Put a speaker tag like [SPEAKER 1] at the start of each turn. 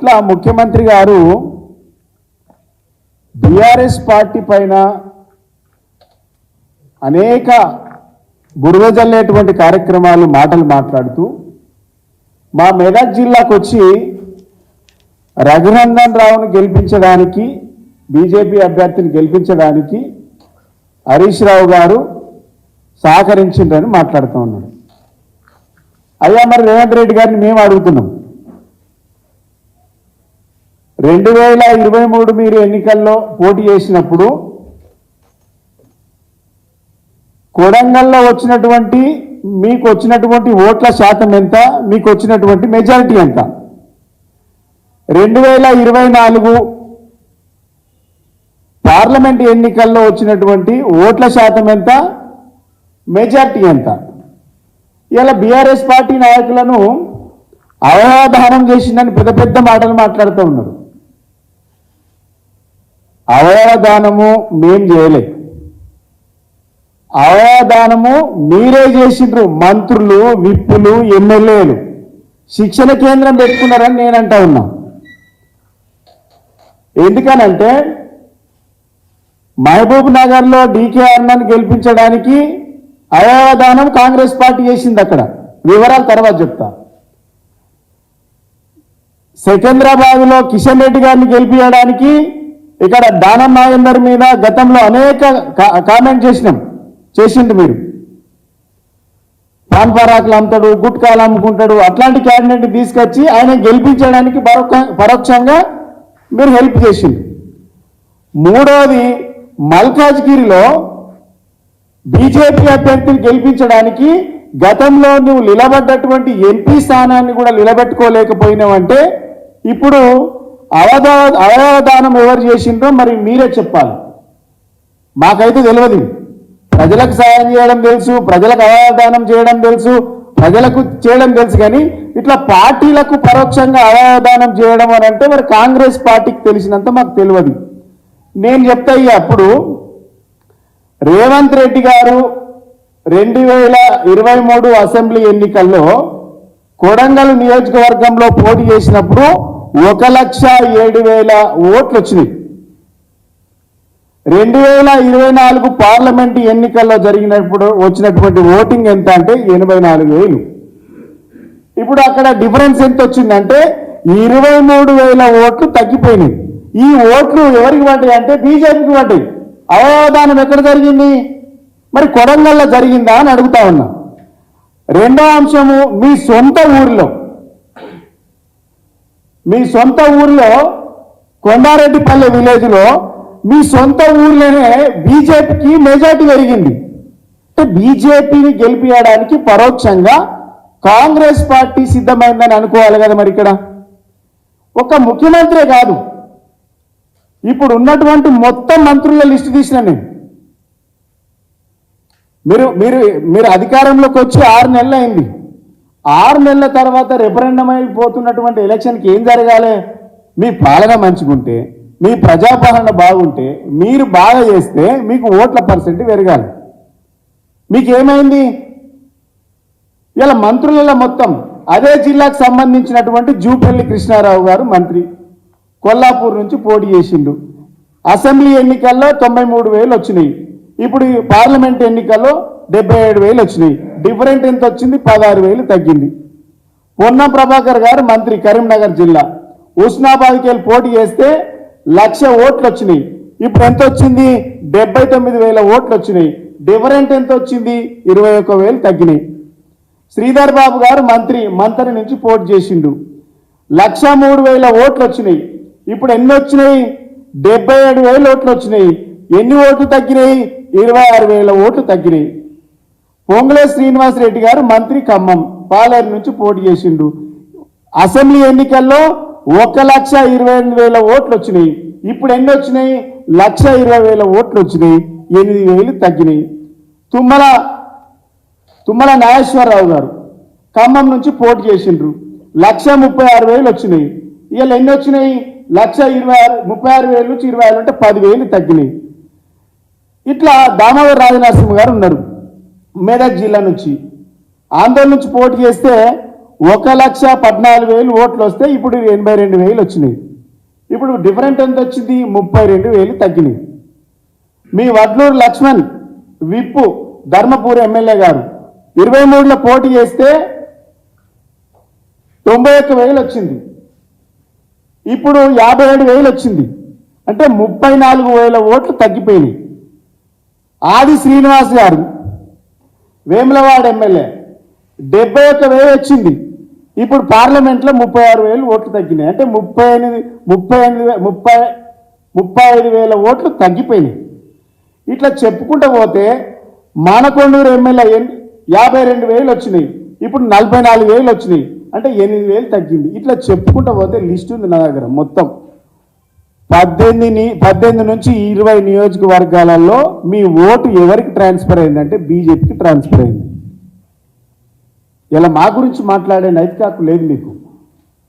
[SPEAKER 1] ఇట్లా ముఖ్యమంత్రి గారు బీఆర్ఎస్ పార్టీ పైన అనేక బురదజల్లేటువంటి కార్యక్రమాలు మాటలు మాట్లాడుతూ మా మెదక్ జిల్లాకు వచ్చి రఘునందన్ రావును గెలిపించడానికి బీజేపీ అభ్యర్థిని గెలిపించడానికి హరీష్ రావు గారు సహకరించిండ్రని మాట్లాడుతూ ఉన్నాడు. అయ్యా మరి రేవంత్ రెడ్డి గారిని మేము అడుగుతున్నాం. రెండు వేల ఇరవై మూడు మీరు ఎన్నికల్లో పోటీ చేసినప్పుడు కొడంగల్లో వచ్చినటువంటి మీకు వచ్చినటువంటి ఓట్ల శాతం ఎంత మీకు వచ్చినటువంటి మెజారిటీ ఎంత? రెండు వేల ఇరవై నాలుగు పార్లమెంట్ ఎన్నికల్లో వచ్చినటువంటి ఓట్ల శాతం ఎంత మెజారిటీ ఎంత? ఇలా బీఆర్ఎస్ పార్టీ నాయకులను అవగాహనం చేసిందని పెద్ద పెద్ద మాటలు మాట్లాడుతూ ఉన్నారు. అవయవదానము మేం చేయలే. అవయవదానము మీరే చేసిండ్రు. మంత్రులు విప్పులు ఎమ్మెల్యేలు. శిక్షణ కేంద్రం పెట్టుకున్నారని నేనంటా ఉన్నా. ఎందుకనంటే మహబూబ్ నగర్లో డీకే అన్నను గెలిపించడానికి అవయవదానం కాంగ్రెస్ పార్టీ చేసింది అక్కడ. వివరాలు తర్వాత చెప్తా. సికింద్రాబాద్లో కిషన్ రెడ్డి గారిని గెలిపించడానికి ఇక్కడ దానం నాగేందర్ మీద గతంలో అనేక కా- కామెంట్ చేసినాం. చేసిండు మీరు. పాన్ పరాకులు అమ్ముతాడు గుట్కాలు అమ్ముకుంటాడు అట్లాంటి క్యాండిడేట్ తీసుకొచ్చి ఆయన గెలిపించడానికి పరోక్షంగా మీరు హెల్ప్ చేసిండు మూడోది మల్కాజ్గిరిలో బీజేపీ అభ్యర్థిని గెలిపించడానికి గతంలో నువ్వు నిలబడ్డటువంటి ఎంపీ స్థానాన్ని కూడా నిలబెట్టుకోలేకపోయినావంటే ఇప్పుడు అవదా అవయవదానం ఎవరు చేసిండ్రో మరి మీరే చెప్పాలి. మాకైతే తెలియదు. ప్రజలకు సాయం చేయడం తెలుసు ప్రజలకు అవయవదానం చేయడం తెలుసు ప్రజలకు చేయడం తెలుసు కానీ ఇట్లా పార్టీలకు పరోక్షంగా అవయవదానం చేయడం అని అంటే మరి కాంగ్రెస్ పార్టీకి తెలిసినంత మాకు తెలియదు. నేను చెప్తా అప్పుడు రేవంత్ రెడ్డి గారు రెండు వేల ఇరవై మూడు అసెంబ్లీ ఎన్నికల్లో కొడంగల్ నియోజకవర్గంలో పోటీ చేసినప్పుడు ఒక లక్ష ఏడు వేల ఓట్లు వచ్చినాయి రెండు వేల ఇరవై నాలుగు పార్లమెంటు ఎన్నికల్లో జరిగినప్పుడు వచ్చినటువంటి ఓటింగ్ ఎంత అంటే ఎనభై నాలుగు వేలు. ఇప్పుడు అక్కడ డిఫరెన్స్ ఎంత వచ్చిందంటే ఇరవై మూడు వేల ఓట్లు తగ్గిపోయినాయి. ఈ ఓట్లు ఎవరికి పడ్డాయి అంటే బీజేపీకి పడ్డాయి. అవయవదానం ఎక్కడ జరిగింది? మరి కొడంగల్లో జరిగిందా అని అడుగుతా ఉన్నా. రెండో అంశము మీ సొంత ఊరిలో. మీ సొంత ఊర్లో కొండారెడ్డిపల్లె విలేజ్లో మీ సొంత ఊర్లోనే బీజేపీకి మెజార్టీ పెరిగింది. అంటే బీజేపీని గెలిపించడానికి పరోక్షంగా కాంగ్రెస్ పార్టీ సిద్ధమైందని అనుకోవాలి కదా మరి ఇక్కడ. ఒక ముఖ్యమంత్రే కాదు. ఇప్పుడు ఉన్నటువంటి మొత్తం మంత్రుల లిస్టు తీసిన నేను. మీరు మీరు మీరు అధికారంలోకి వచ్చి ఆరు నెలలు అయింది ఆరు నెలల తర్వాత రెఫరెండం అయిపోతున్నటువంటి ఎలక్షన్కి ఏం జరగాలి? మీ పాలన మంచిగుంటే మీ ప్రజాపాలన బాగుంటే మీరు బాగా చేస్తే మీకు ఓట్ల పర్సెంట్ పెరగాలి. మీకు ఏమైంది ఇలా మంత్రులలో మొత్తం అదే జిల్లాకు సంబంధించినటువంటి జూపల్లి కృష్ణారావు గారు మంత్రి కొల్లాపూర్ నుంచి పోటీ చేసిండు. అసెంబ్లీ ఎన్నికల్లో తొంభై మూడు వేలు వచ్చినాయి. ఇప్పుడు పార్లమెంట్ ఎన్నికల్లో డెబ్బై ఏడు వేలు వచ్చినాయి. డిఫరెంట్ ఎంత వచ్చింది? పదహారు వేలు తగ్గింది. పొన్న ప్రభాకర్ గారు మంత్రి కరీంనగర్ జిల్లా. ఉస్నాబాద్కి వెళ్ళి పోటీ చేస్తే లక్ష ఓట్లు వచ్చినాయి. ఇప్పుడు ఎంత వచ్చింది? డెబ్బై తొమ్మిది వేల ఓట్లు వచ్చినాయి. డిఫరెంట్ ఎంత వచ్చింది? ఇరవై ఒక్క వేలు తగ్గినాయి. శ్రీధర్ బాబు గారు మంత్రి మంత్రి నుంచి పోటీ చేసిండు. లక్ష మూడు వేల ఓట్లు వచ్చినాయి. ఇప్పుడు ఎన్ని వచ్చినాయి? డెబ్బై ఏడు వేల ఓట్లు వచ్చినాయి. ఎన్ని ఓట్లు తగ్గినాయి? ఇరవై ఆరు వేల ఓట్లు తగ్గినాయి. పొంగులే శ్రీనివాస్ రెడ్డి గారు మంత్రి ఖమ్మం పాలేరు నుంచి పోటీ చేసిండు. అసెంబ్లీ ఎన్నికల్లో ఒక లక్ష ఇరవై ఎనిమిది వేల ఓట్లు వచ్చినాయి. ఇప్పుడు ఎన్ని వచ్చినాయి? లక్ష ఇరవై వేల ఓట్లు వచ్చినాయి. ఎనిమిది వేలు తగ్గినాయి. తుమ్మల తుమ్మల నాగేశ్వరరావు గారు ఖమ్మం నుంచి పోటీ చేసిండ్రు. లక్ష ముప్పై ఆరు వేలు వచ్చినాయి. ఇవాళ ఎన్ని వచ్చినాయి? లక్ష ఇరవై ఆరు ముప్పై ఆరు వేలు నుంచి ఇరవై ఆరు అంటే పదివేలు తగ్గినాయి. ఇట్లా దామోదర రాజనరసింహ గారు ఉన్నారు. మెదక్ జిల్లా నుంచి. ఆంధ్ర నుంచి పోటీ చేస్తే ఒక లక్ష పద్నాలుగు వేలు ఓట్లు వస్తే ఇప్పుడు ఎనభై రెండు వేలు వచ్చినాయి. ఇప్పుడు డిఫరెంట్ ఎంత వచ్చింది? ముప్పై రెండు వేలు తగ్గినాయి. మీ వడ్లూరు లక్ష్మణ్ విప్పు ధర్మపూర్ ఎమ్మెల్యే గారు ఇరవై మూడులో పోటీ చేస్తే తొంభై ఒక్క వేలు వచ్చింది. ఇప్పుడు యాభై ఏడు వేలు వచ్చింది. అంటే ముప్పై నాలుగు వేల ఓట్లు తగ్గిపోయినాయి. ఆది శ్రీనివాస్ గారు వేములవాడ ఎమ్మెల్యే డెబ్బై ఒక్క వేలు వచ్చింది. ఇప్పుడు పార్లమెంట్లో ముప్పై ఆరు వేలు ఓట్లు తగ్గినాయి. అంటే ముప్పై ఎనిమిది ముప్పై ఎనిమిది ముప్పై ముప్పై ఐదు వేల ఓట్లు తగ్గిపోయినాయి. ఇట్లా చెప్పుకుంటూ పోతే మానకొండూరు ఎమ్మెల్యే యాభై రెండు వేలు వచ్చినాయి. ఇప్పుడు నలభై నాలుగు వేలు వచ్చినాయి. అంటే ఎనిమిది వేలు తగ్గింది. ఇట్లా చెప్పుకుంటూ పోతే లిస్ట్ ఉంది నా దగ్గర మొత్తం. పద్దెనిమిది పద్దెనిమిది నుంచి ఇరవై నియోజకవర్గాలలో మీ ఓటు ఎవరికి ట్రాన్స్ఫర్ అయిందంటే బీజేపీకి ట్రాన్స్ఫర్ అయింది. ఇలా మా గురించి మాట్లాడే నైతికాకు లేదు మీకు.